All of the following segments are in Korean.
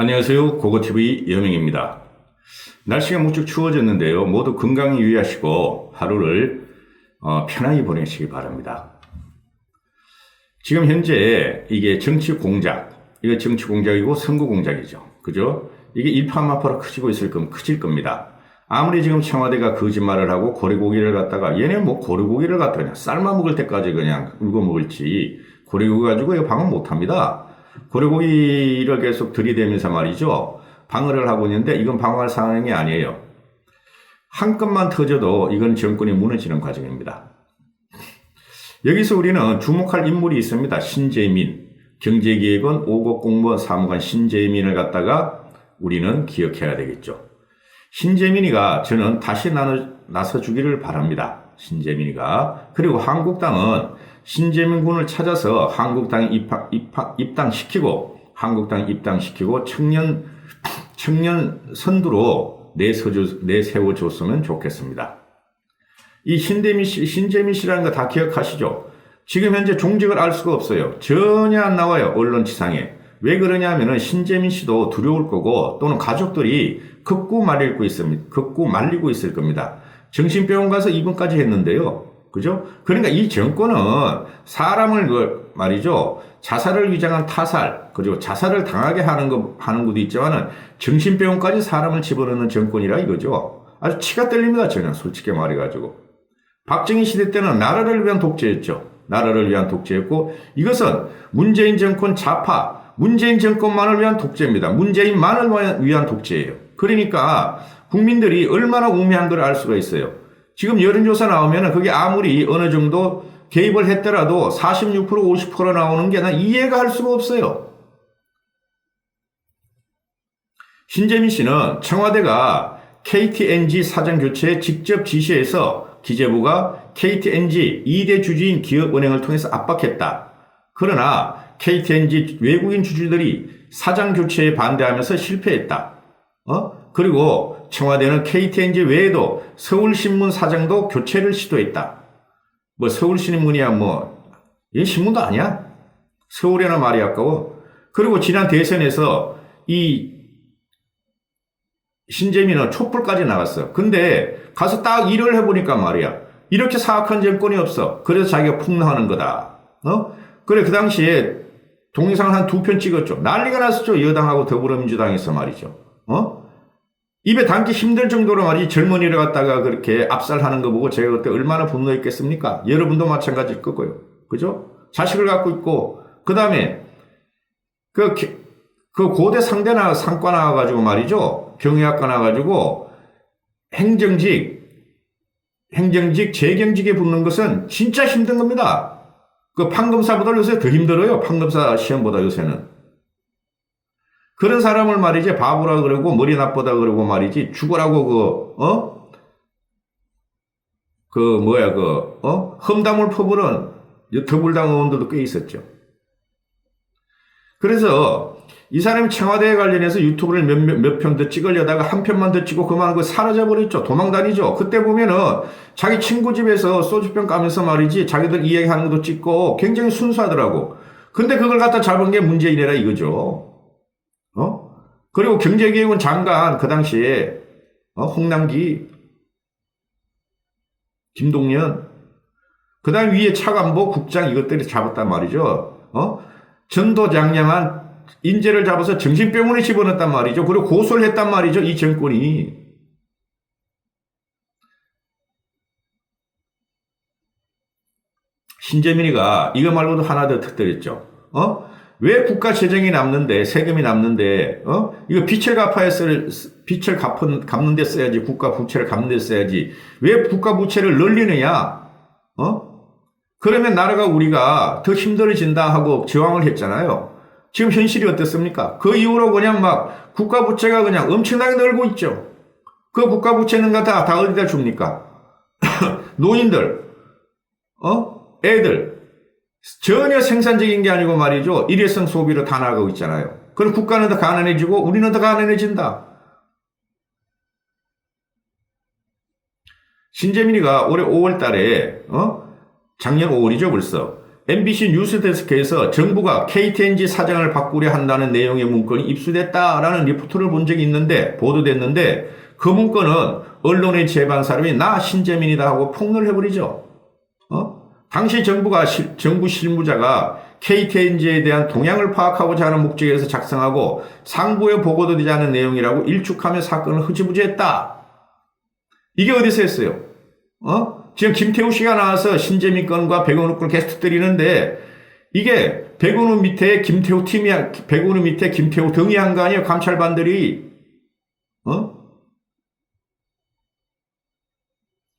안녕하세요. 고고TV 여명입니다. 날씨가 무척 추워졌는데요. 모두 건강에 유의하시고 하루를 어, 편하게 보내시기 바랍니다. 지금 현재 이게 정치 공작, 이거 정치 공작이고 선거 공작이죠. 그죠? 이게 일파만파로 커지고 있을 겁, 커질 겁니다. 아무리 지금 청와대가 거짓말을 하고 고래고기를 갖다가 얘네 뭐 고래고기를 갖다가 그냥 삶아 먹을 때까지 그냥 울고 먹을지 고래고기 가지고 이거 방어 못 합니다. 고래고기를 계속 들이대면서 말이죠. 방어를 하고 있는데 이건 방어할 상황이 아니에요. 한 건만 터져도 이건 정권이 무너지는 과정입니다. 여기서 우리는 주목할 인물이 있습니다. 신재민. 경제기획원 5급 공무원 사무관 신재민을 갖다가 우리는 기억해야 되겠죠. 신재민이가 저는 다시 나서 주기를 바랍니다. 신재민이가. 그리고 한국당은 신재민 군을 찾아서 한국당에 입학, 입학, 입당시키고, 한국당 입당시키고 청년, 청년 선두로 내서주, 내세워줬으면 좋겠습니다. 이 신재민 씨, 신재민 씨라는 거 다 기억하시죠? 지금 현재 종직을 알 수가 없어요. 전혀 안 나와요. 언론 지상에. 왜 그러냐면은 신재민 씨도 두려울 거고 또는 가족들이 극구 말리고 있습니다. 극구 말리고 있을 겁니다. 정신병원 가서 입원까지 했는데요. 그죠? 그러니까 이 정권은 사람을 그 말이죠. 자살을 위장한 타살, 그리고 자살을 당하게 하는 거, 하는 것도 있지만은 정신병원까지 사람을 집어넣는 정권이라 이거죠. 아주 치가 떨립니다. 저는 솔직히 말해가지고. 박정희 시대 때는 나라를 위한 독재였죠. 나라를 위한 독재였고 이것은 문재인 정권 좌파, 문재인 정권만을 위한 독재입니다. 문재인만을 위한 독재예요. 그러니까 국민들이 얼마나 우매한 걸 알 수가 있어요. 지금 여론조사 나오면 그게 아무리 어느 정도 개입을 했더라도 46% 50% 나오는 게 난 이해가 할 수가 없어요. 신재민 씨는 청와대가 KTNG 사장 교체에 직접 지시해서 기재부가 KTNG 2대 주주인 기업은행을 통해서 압박했다. 그러나 KTNG 외국인 주주들이 사장 교체에 반대하면서 실패했다. 어? 그리고 청와대는 KTNG 외에도 서울신문 사장도 교체를 시도했다. 뭐 서울신문이야 뭐, 이 신문도 아니야? 서울에나 말이 아까워. 그리고 지난 대선에서 이 신재민은 촛불까지 나갔어. 근데 가서 딱 일을 해보니까 말이야. 이렇게 사악한 정권이 없어. 그래서 자기가 폭로하는 거다. 어? 그래, 그 당시에 동영상을 한두 편 찍었죠. 난리가 났었죠. 여당하고 더불어민주당에서 말이죠. 어? 입에 담기 힘들 정도로 말이 젊은이를 갖다가 그렇게 압살하는 거 보고 제가 그때 얼마나 분노했겠습니까? 여러분도 마찬가지일 거고요. 그죠? 자식을 갖고 있고, 그 다음에, 그, 그 고대 상대 나, 상과 나와가지고 말이죠. 경영학과 나와가지고 행정직, 행정직, 재경직에 붙는 것은 진짜 힘든 겁니다. 그 판검사보다 요새 더 힘들어요. 판검사 시험보다 요새는. 그런 사람을 말이지 바보라 그러고 머리 나쁘다 그러고 말이지 죽으라고 그 어? 그 뭐야 그 어? 험담을 퍼부는 더불당 의원들도 꽤 있었죠. 그래서 이 사람이 청와대에 관련해서 유튜브를 몇, 몇, 몇편더 찍으려다가 한 편만 더 찍고 그만 그 사라져버렸죠. 도망다니죠. 그때 보면은 자기 친구 집에서 소주병 까면서 말이지 자기들 이야기하는 것도 찍고 굉장히 순수하더라고. 근데 그걸 갖다 잡은 게 문재인이라 이거죠. 어? 그리고 경제기획원 장관 그 당시에 어? 홍남기, 김동연, 그 다음 위에 차관보 국장 이것들이 잡았단 말이죠. 어? 전도장량한 인재를 잡아서 정신병원에 집어넣었단 말이죠. 그리고 고소를 했단 말이죠. 이 정권이. 신재민이가 이거 말고도 하나 더 특별했죠. 어? 왜 국가 재정이 남는데 세금이 남는데 어? 이거 빚을 갚아야 쓸 빚을 갚은 갚는 데 써야지 국가 부채를 갚는 데 써야지. 왜 국가 부채를 늘리느냐? 어? 그러면 나라가 우리가 더 힘들어진다 하고 저항을 했잖아요. 지금 현실이 어떻습니까? 그 이후로 그냥 막 국가 부채가 그냥 엄청나게 늘고 있죠. 그 국가 부채는 다, 다 어디다 줍니까? 노인들 어? 애들 전혀 생산적인 게 아니고 말이죠. 일회성 소비로 다 나가고 있잖아요. 그럼 국가는 더 가난해지고 우리는 더 가난해진다. 신재민이가 올해 5월 달에, 어? 작년 5월이죠, 벌써. MBC 뉴스데스크에서 정부가 KTNG 사장을 바꾸려 한다는 내용의 문건이 입수됐다라는 리포트를 본 적이 있는데 보도됐는데 그 문건은 언론의 제반 사람이 나 신재민이다 하고 폭로를 해버리죠. 어? 당시 정부가 실- 정부 실무자가 KTNG에 대한 동향을 파악하고자 하는 목적에서 작성하고 상부에 보고도 되지 않은 내용이라고 일축하며 사건을 흐지부지했다. 이게 어디서 했어요? 어? 지금 김태우 씨가 나와서 신재민 건과 백원우 걸 계속 터뜨리는데 이게 백원우 밑에 김태우 팀이 백원우 밑에 김태우 등이 한 거 아니에요? 감찰반들이 어?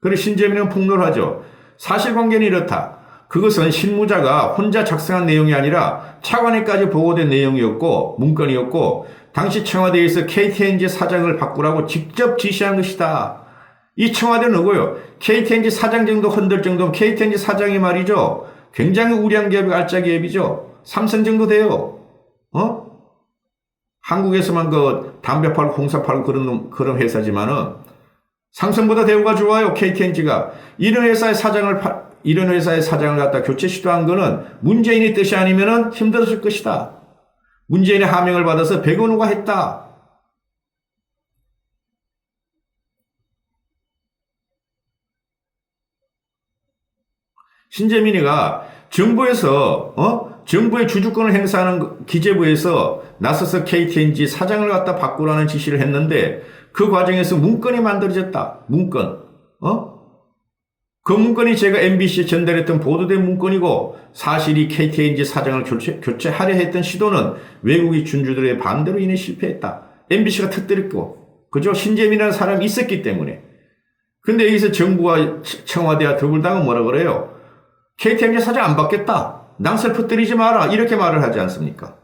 그리고 신재민은 폭로를 하죠. 사실관계는 이렇다. 그것은 실무자가 혼자 작성한 내용이 아니라 차관에까지 보고된 내용이었고 문건이었고 당시 청와대에서 KTNG 사장을 바꾸라고 직접 지시한 것이다. 이 청와대는 누구요? KTNG 사장 정도 흔들 정도면 KTNG 사장이 말이죠. 굉장히 우량 기업이 알짜 기 업이죠. 삼성 정도 돼요. 어? 한국에서만 그 담배 팔고 공사 팔고 그런 놈- 그런 회사지만은 삼성보다 대우가 좋아요. KTNG가 이런 회사의 사장을 파- 이런 회사의 사장을 갖다 교체 시도한 거는 문재인의 뜻이 아니면은 힘들었을 것이다. 문재인의 하명을 받아서 백원우가 했다. 신재민이가 정부에서 어 정부의 주주권을 행사하는 기재부에서 나서서 KTNG 사장을 갖다 바꾸라는 지시를 했는데 그 과정에서 문건이 만들어졌다. 문건. 어? 그 문건이 제가 MBC에 전달했던 보도된 문건이고 사실이 KTNG 사장을 교체, 교체하려 했던 시도는 외국의 준주들의 반대로 인해 실패했다. MBC가 터뜨렸고 그죠? 신재민이라는 사람이 있었기 때문에. 근데 여기서 정부와 청와대와 더불당은 뭐라 그래요? KTNG 사장 안 받겠다. 낭설 퍼뜨리지 마라. 이렇게 말을 하지 않습니까?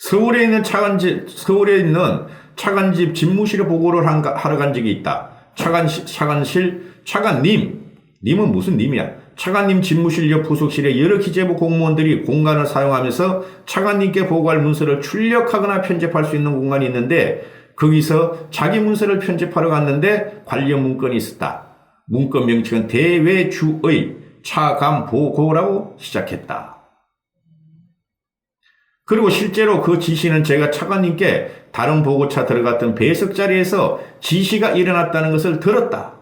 서울에 있는 차관집, 서울에 있는 차관집 집무실에 보고를 한, 하러 간 적이 있다. 차관실, 차관실, 차관님. 님은 무슨 님이야? 차관님 집무실 옆 부속실에 여러 기재부 공무원들이 공간을 사용하면서 차관님께 보고할 문서를 출력하거나 편집할 수 있는 공간이 있는데 거기서 자기 문서를 편집하러 갔는데 관련 문건이 있었다. 문건 명칭은 대외주의 차감 보고라고 시작했다. 그리고 실제로 그 지시는 제가 차관님께 다른 보고차 들어갔던 배석 자리에서 지시가 일어났다는 것을 들었다.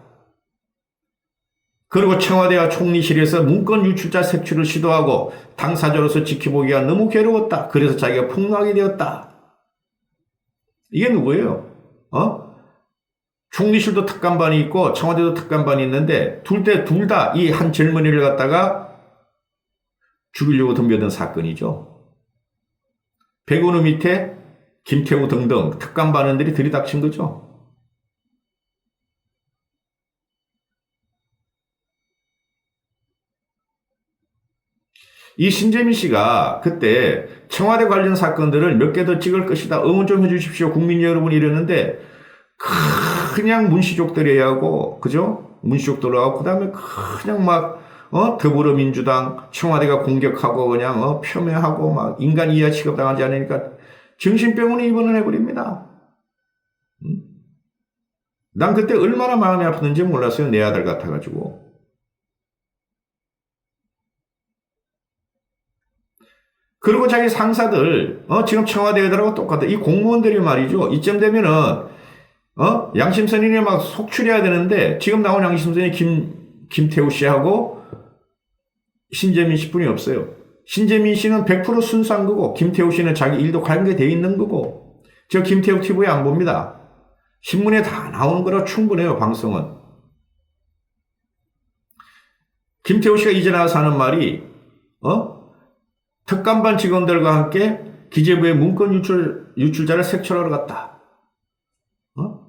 그리고 청와대와 총리실에서 문건 유출자 색출을 시도하고 당사자로서 지켜보기가 너무 괴로웠다. 그래서 자기가 폭로하게 되었다. 이게 누구예요? 어? 총리실도 특감반이 있고 청와대도 특감반이 있는데 둘 때 둘 다 이 한 젊은이를 갖다가 죽이려고 덤벼든 사건이죠. 백운우 밑에 김태우 등등 특감 반원들이 들이닥친 거죠. 이 신재민 씨가 그때 청와대 관련 사건들을 몇 개 더 찍을 것이다. 응원 좀 해주십시오. 국민 여러분 이러는데 그냥 문시족들이 하고 그죠? 문시족들 하고 그다음에 그냥 막 어? 더불어민주당 청와대가 공격하고 그냥 어? 폄훼하고 막 인간 이하 취급당하지 않으니까 정신병원에 입원을 해버립니다. 음? 난 그때 얼마나 마음이 아프는지 몰랐어요. 내 아들 같아가지고. 그리고 자기 상사들, 어, 지금 청와대 애들하고 똑같아. 이 공무원들이 말이죠. 이쯤 되면은, 어, 양심선인이 막 속출해야 되는데, 지금 나온 양심선이 김, 김태우 씨하고 신재민 씨 뿐이 없어요. 신재민 씨는 100% 순수한 거고, 김태우 씨는 자기 일도 관계되어 있는 거고, 저 김태우 TV에 안 봅니다. 신문에 다 나오는 거라 충분해요, 방송은. 김태우 씨가 이제 나와서 하는 말이, 어? 특감반 직원들과 함께 기재부의 문건 유출, 유출자를 색출하러 갔다. 어?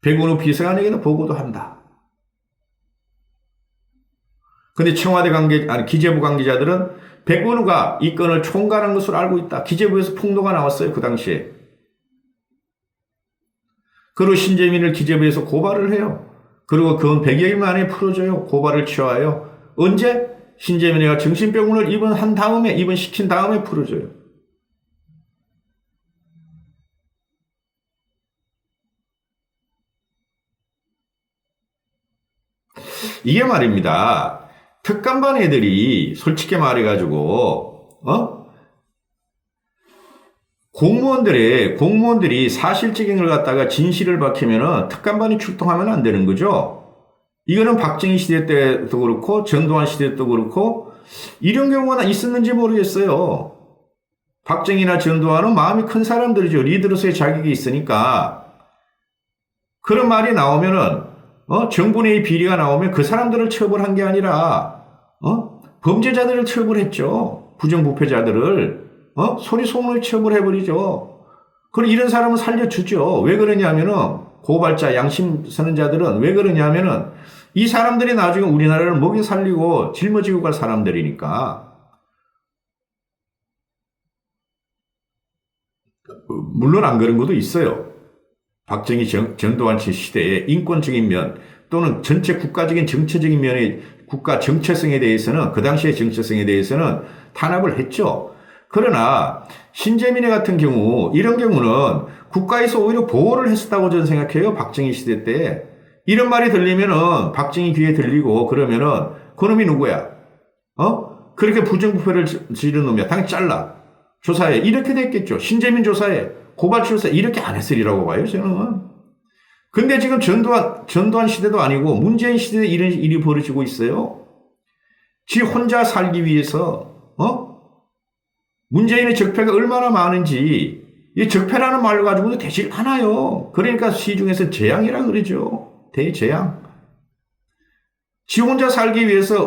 백운우 비서관에게도 보고도 한다. 근데 청와대 관계, 아니, 기재부 관계자들은 백원우가 이 건을 총괄한 것으로 알고 있다. 기재부에서 폭로가 나왔어요. 그 당시에. 그리고 신재민을 기재부에서 고발을 해요. 그리고 그건 100여일 만에 풀어줘요. 고발을 취하여. 언제? 신재민이가 정신병원을 입원한 다음에, 입원시킨 다음에 풀어줘요. 이게 말입니다. 특감반 애들이 솔직히 말해가지고, 어? 공무원들의, 공무원들이 사실적인 걸 갖다가 진실을 밝히면은 특감반이 출동하면 안 되는 거죠. 이거는 박정희 시대 때도 그렇고, 전두환 시대 때도 그렇고, 이런 경우가 있었는지 모르겠어요. 박정희나 전두환은 마음이 큰 사람들이죠. 리더로서의 자격이 있으니까. 그런 말이 나오면은, 어, 정부의 비리가 나오면 그 사람들을 처벌한 게 아니라, 어, 범죄자들을 처벌했죠. 부정부패자들을, 어, 소리 소문을 처벌해버리죠. 그럼 이런 사람은 살려주죠. 왜 그러냐면은, 고발자, 양심 서는 자들은 왜 그러냐면은, 이 사람들이 나중에 우리나라를 먹여 살리고 짊어지고 갈 사람들이니까. 물론 안 그런 것도 있어요. 박정희 전, 전두환 씨 시대에 인권적인 면 또는 전체 국가적인 정체적인 면의 국가 정체성에 대해서는 그 당시의 정체성에 대해서는 탄압을 했죠. 그러나 신재민의 같은 경우 이런 경우는 국가에서 오히려 보호를 했었다고 저는 생각해요. 박정희 시대 때 이런 말이 들리면은 박정희 귀에 들리고 그러면은 그놈이 누구야? 어? 그렇게 부정부패를 지른 놈이야. 당연히 잘라. 조사해. 이렇게 됐겠죠. 신재민 조사해. 고발 조사 이렇게 안 했으리라고 봐요, 저는. 근데 지금 전두환, 전두환 시대도 아니고 문재인 시대에 이런 일이 벌어지고 있어요. 지 혼자 살기 위해서, 어? 문재인의 적폐가 얼마나 많은지, 이 적폐라는 말 가지고도 되질 않아요. 그러니까 시중에서 재앙이라 그러죠. 대재앙. 지 혼자 살기 위해서